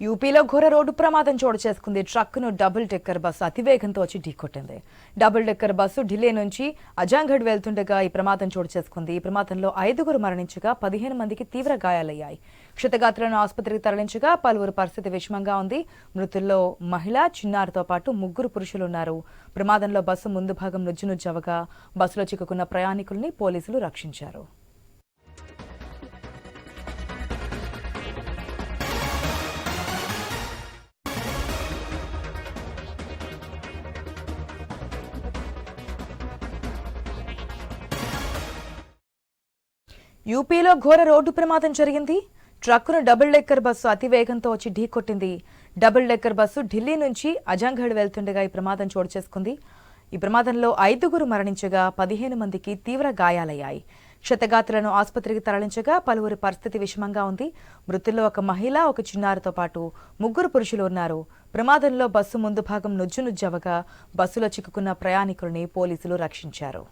యూపీలో ఘోర రోడ్డు ప్రమాదం చోటు చేసుకుంది. ట్రక్కును డబుల్ డెక్కర్ బస్సు అతివేగంతో వచ్చి ఢీకొట్టింది. డబుల్ డెక్కర్ బస్సు ఢిల్లీ నుంచి అజాంఘడ్ వెళ్తుండగా ఈ ప్రమాదం చోటు చేసుకుంది. ఈ ప్రమాదంలో ఐదుగురు మరణించగా పదిహేను మందికి తీవ్ర గాయాలయ్యాయి. క్షతగాత్రులను ఆసుపత్రికి తరలించగా పలువురు పరిస్థితి విషమంగా ఉంది. మృతుల్లో మహిళ చిన్నారితో పాటు ముగ్గురు పురుషులున్నారు ప్రమాదంలో బస్సు ముందు భాగం నుజ్జునుజ్జవగా బస్సులో చిక్కుకున్న ప్రయాణికుల్ని పోలీసులు రక్షించారు. యూపీలో ఘోర రోడ్డు ప్రమాదం జరిగింది. ట్రక్కును డబుల్ డెక్కర్ బస్సు అతివేగంతో వచ్చి ఢీకొట్టింది డబుల్ డెక్కర్ బస్సు ఢిల్లీ నుంచి అజంఘడ్ వెళ్తుండగా ఈ ప్రమాదం చోటు చేసుకుంది. ఈ ప్రమాదంలో ఐదుగురు మరణించగా పదిహేను మందికి తీవ్ర గాయాలయ్యాయి. క్షతగాత్రులను ఆసుపత్రికి తరలించగా పలువురి పరిస్థితి విషమంగా ఉంది. మృతుల్లో ఒక మహిళ ఒక చిన్నారితో పాటు ముగ్గురు పురుషులు ఉన్నారు. ప్రమాదంలో బస్సు ముందు భాగం నుజ్జునుజ్జవగా బస్సులో చిక్కుకున్న ప్రయాణికుల్ని పోలీసులు రక్షించారు.